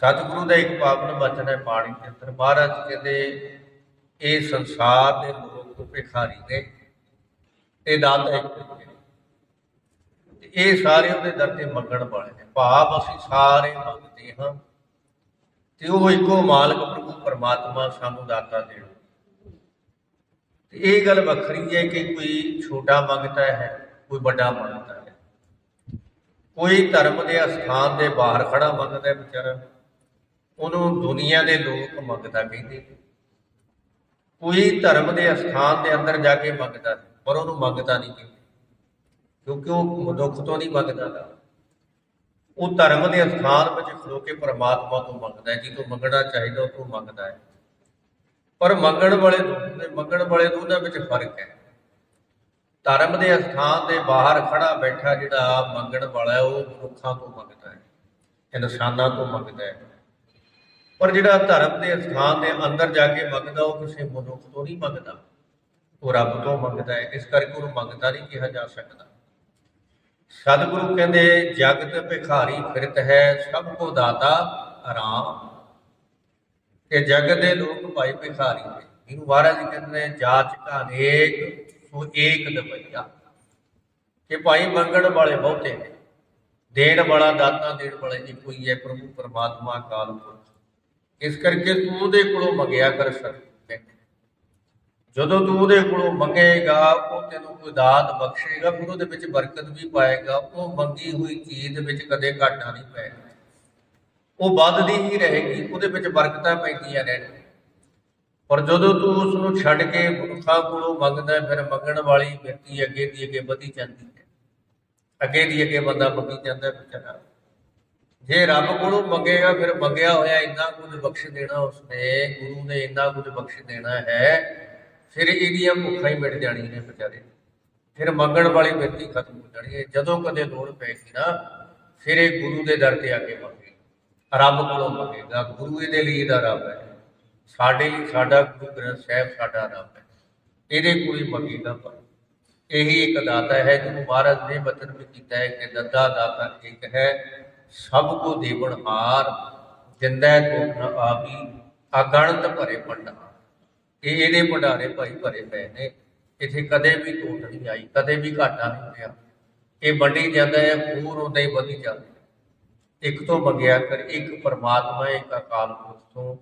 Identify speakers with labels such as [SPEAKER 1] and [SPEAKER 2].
[SPEAKER 1] ਸਤਿਗੁਰੂ ਦਾ ਇੱਕ ਪਾਵਨ ਬਚਨ ਹੈ ਬਾਣੀ ਦੇ ਅੰਦਰ। ਮਹਾਰਾਜ ਕਹਿੰਦੇ, ਇਹ ਸੰਸਾਰ ਦੇ ਲੋਕ ਭਿਖਾਰੀ ਨੇ, ਤੇ ਦਾਤਾ ਇੱਕ ਇਹ ਸਾਰੇ ਉਹਦੇ ਦਰ ਤੇ ਮੰਗਣ ਵਾਲੇ ਨੇ। ਭਾਵ ਅਸੀਂ ਸਾਰੇ ਮੰਗਦੇ ਹਾਂ, ਤੇ ਉਹ ਇੱਕੋ ਮਾਲਕ ਪ੍ਰਭੂ ਪਰਮਾਤਮਾ ਸਾਨੂੰ ਦਾਤਾ ਦੇਣ। ਤੇ ਇਹ ਗੱਲ ਵੱਖਰੀ ਹੈ ਕਿ ਕੋਈ ਛੋਟਾ ਮੰਗਦਾ ਹੈ, ਕੋਈ ਵੱਡਾ ਮੰਗਦਾ ਹੈ। ਕੋਈ ਧਰਮ ਦੇ ਅਸਥਾਨ ਦੇ ਬਾਹਰ ਖੜਾ ਮੰਗਦਾ ਹੈ ਵਿਚਾਰਾ। ਉਹਨੂੰ ਦੁਨੀਆ ਦੇ ਲੋਕ ਮੰਗਤਾ ਕਹਿੰਦੇ। ਕੋਈ ਧਰਮ ਦੇ ਅਸਥਾਨ ਦੇ ਅੰਦਰ ਜਾ ਕੇ ਮੰਗਦਾ ਪਰ ਉਹਨੂੰ ਮੰਗਤਾ ਨਹੀਂ ਕਹਿੰਦੇ। ਕਿਉਂਕਿ ਉਹ ਮਨੁੱਖ ਤੋਂ ਨਹੀਂ ਮੰਗਦਾ ਉਹ ਧਰਮ ਦੇ ਅਸਥਾਨ ਵਿੱਚ ਖਲੋ ਕੇ ਪਰਮਾਤਮਾ ਤੋਂ ਮੰਗਦਾ ਹੈ, ਜਿਹਨੂੰ ਮੰਗਣਾ ਚਾਹੀਦਾ ਉਹ ਤੋਂ ਮੰਗਦਾ ਹੈ। ਪਰ ਮੰਗਣ ਵਾਲੇ ਤੇ ਮੰਗਣ ਵਾਲੇ ਦੋਨਾਂ ਵਿੱਚ ਫ਼ਰਕ ਹੈ। ਧਰਮ ਦੇ ਅਸਥਾਨ ਦੇ ਬਾਹਰ ਖੜਾ ਬੈਠਾ ਜਿਹੜਾ ਮੰਗਣ ਵਾਲਾ ਉਹ ਮਨੁੱਖਾਂ ਤੋਂ ਮੰਗਦਾ ਹੈ, ਇਨਸਾਨਾਂ ਤੋਂ ਮੰਗਦਾ ਹੈ। ਪਰ ਜਿਹੜਾ ਧਰਮ ਦੇ ਅਸਥਾਨ ਦੇ ਅੰਦਰ ਜਾ ਕੇ ਮੰਗਦਾ, ਉਹ ਕਿਸੇ ਮਨੁੱਖ ਤੋਂ ਨਹੀਂ ਮੰਗਦਾ। ਉਹ ਰੱਬ ਤੋਂ ਮੰਗਦਾ ਹੈ, ਇਸ ਕਰਕੇ ਉਹਨੂੰ ਮੰਗਦਾ ਨਹੀਂ ਕਿਹਾ ਜਾ ਸਕਦਾ। ਸਤਿਗੁਰੂ ਕਹਿੰਦੇ, ਜਗਤ ਭਿਖਾਰੀ ਫਿਰਤ ਹੈ, ਸਭ ਕੋ ਦਾਤਾ ਆਰਾਮ। ਤੇ ਜਗਤ ਦੇ ਲੋਕ ਭਾਈ ਭਿਖਾਰੀ ਨੇ। ਇਹਨੂੰ ਮਹਾਰਾਜ ਜੀ ਕਹਿੰਦੇ ਨੇ ਜਾਚ ਕਾ ਅਨੇਕ ਸੋ ਏਕ ਦਬਈਆ ਕਿ ਭਾਈ ਮੰਗਣ ਵਾਲੇ ਬਹੁਤੇ ਨੇ। ਦੇਣ ਵਾਲਾ ਦਾਤਾ ਦੇਣ ਵਾਲੇ ਜੀ ਕੋਈ ਹੈ, ਪ੍ਰਭੂ, ਪਰਮਾਤਮਾ ਕਾਲ ਪੁਰਖ। ਇਸ ਕਰਕੇ ਤੂੰ ਉਹਦੇ ਕੋਲੋਂ ਮੰਗਿਆ ਕਰ ਸਕਦੇ ਜਦੋਂ ਤੂੰ ਉਹਦੇ ਕੋਲੋਂ ਮੰਗੇਗਾ, ਉਹ ਤੈਨੂੰ ਕੋਈ ਦਾਤ ਬਖਸ਼ੇਗਾ, ਫਿਰ ਉਹਦੇ ਵਿੱਚ ਬਰਕਤ ਵੀ ਪਾਏਗਾ। ਉਹ ਮੰਗੀ ਹੋਈ ਚੀਜ਼ ਦੇ ਵਿੱਚ ਕਦੇ ਘਾਟਾ ਨਹੀਂ ਪਏਗਾ। ਉਹ ਵੱਧਦੀ ਹੀ ਰਹੇਗੀ, ਉਹਦੇ ਵਿੱਚ ਬਰਕਤਾਂ ਪੈਂਦੀਆਂ ਰਹਿਣਗੀਆਂ ਪਰ ਜਦੋਂ ਤੂੰ ਉਸ ਨੂੰ ਛੱਡ ਕੇ ਮਨੁੱਖਾਂ ਕੋਲੋਂ ਮੰਗਦਾ ਫਿਰ ਮੰਗਣ ਵਾਲੀ ਵਿਅਕਤੀ ਅੱਗੇ ਦੀ ਅੱਗੇ ਵਧੀ ਜਾਂਦੀ ਹੈ। ਅੱਗੇ ਦੀ ਅੱਗੇ ਬੰਦਾ ਮੰਗੀ ਜਾਂਦਾ ਹੈ ਜੇ ਰੱਬ ਕੋਲੋਂ ਮੰਗੇਗਾ, ਫਿਰ ਮੰਗਿਆ ਹੋਇਆ ਇੰਨਾ ਕੁਝ ਬਖਸ਼ ਦੇਣਾ ਉਸਨੇ, ਗੁਰੂ ਨੇ ਇੰਨਾ ਕੁਝ ਬਖਸ਼ ਦੇਣਾ ਹੈ, ਫਿਰ ਇਹਦੀਆਂ ਭੁੱਖਾਂ ਹੀ ਮਿਟ ਜਾਣੀਆਂ ਨੇ ਵਿਚਾਰੇ। ਫਿਰ ਮੰਗਣ ਵਾਲੀ ਵਿਅਕਤੀ ਖਤਮ ਹੋ ਜਾਣੀ ਹੈ। ਜਦੋਂ ਕਦੇ ਲੋੜ ਪੈਗੀ ਨਾ, ਫਿਰ ਇਹ ਗੁਰੂ ਦੇ ਦਰ ਤੇ ਆ ਕੇ ਮੰਗੇ। ਰੱਬ ਕੋਲੋਂ ਮੰਗੇਗਾ, ਗੁਰੂ ਇਹਦੇ ਲਈ ਇਹਦਾ ਰੱਬ ਹੈ। ਸਾਡੇ ਸਾਡਾ ਗੁਰੂ ਗ੍ਰੰਥ ਸਾਹਿਬ ਸਾਡਾ ਰੱਬ ਹੈ। ਇਹਦੇ ਕੋਲ ਹੀ ਮੰਗੇਗਾ ਪਰ। ਇਹੀ ਇੱਕ ਦਾਤਾ ਹੈ ਜਿਹਨੂੰ ਮਹਾਰਾਜ ਨੇ ਬਚਨ ਵੀ ਕੀਤਾ ਹੈ ਕਿ ਦੱਦਾ ਦਾਤਾ ਇੱਕ ਹੈ। ਸਭ ਕੋ ਦੇਵਨ ਹਾਰ ਜਿੰਦਾ ਤੋਖਣਾ ਆਪੀ ਅਗਣਤ ਭਰੇ ਭੰਡਾਰ। ਇਹ ਇਹਦੇ ਭੰਡਾਰੇ ਭਾਈ ਭਰੇ ਪਏ ਨੇ। ਇੱਥੇ ਕਦੇ ਵੀ ਟੋਟ ਨਹੀਂ ਆਈ, ਕਦੇ ਵੀ ਘਾਟਾ ਨਹੀਂ ਹੋਇਆ। ਇਹ ਵੰਡੀ ਜਾਂਦਾ ਹੈ, ਹੋਰ ਉਦਾਂ ਹੀ ਵਧੀ ਜਾਂਦਾ ਇੱਕ ਤੋਂ ਮੰਗਿਆ ਕਰ, ਇੱਕ ਪਰਮਾਤਮਾ ਇੱਕ ਅਕਾਲ ਪੁਰਖ ਤੋਂ